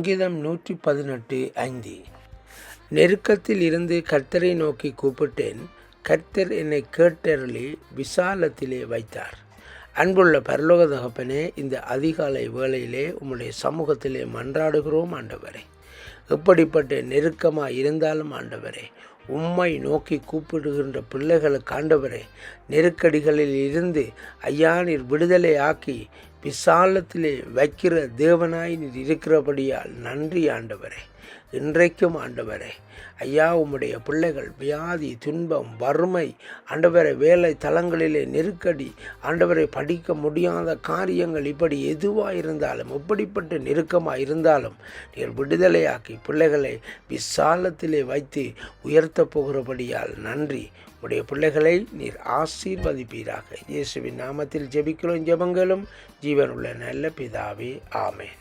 சங்கீதம் நூற்றி பதினெட்டு ஐந்து. நெருக்கத்தில் இருந்து கர்த்தரை நோக்கி கூப்பிட்டேன். கர்த்தர் என்னை கேட்டருளி விசாலத்திலே வைத்தார். அன்புள்ள பரலோக தகப்பனே இந்த அதிகாலை வேளையிலே உம்முடைய சமூகத்திலே மன்றாடுகிறோம் ஆண்டவரே. எப்படிப்பட்ட நெருக்கமாக இருந்தாலும் ஆண்டவரே உம்மை நோக்கி கூப்பிடுகின்ற பிள்ளைகளுக்கு ஆண்டவரே நெருக்கடிகளில் இருந்து ஐயா நீர் விடுதலை ஆக்கி விசாலத்திலே வைக்கிற தேவனாய் நீர் இருக்கிறபடியால் நன்றி ஆண்டவரே. இன்றைக்கும் ஆண்டவரே ஐயா உம்முடைய பிள்ளைகள் வியாதி துன்பம் வறுமை ஆண்டவரை வேலை தளங்களிலே நெருக்கடி ஆண்டவரை படிக்க முடியாத காரியங்கள் இப்படி எதுவாக இருந்தாலும் இப்படிப்பட்ட நெருக்கமாக இருந்தாலும் நீர் விடுதலையாக்கி பிள்ளைகளை விசாலத்திலே வைத்து உயர்த்தப் போகிறபடியால் நன்றி. உடைய பிள்ளைகளை நீர் ஆசீர்வதிப்பீராக. இயேசுவின் நாமத்தில் ஜெபிக்கிறோம் ஜெபங்களும் ஜீவனுள்ள நல்ல பிதாவே ஆமேன்.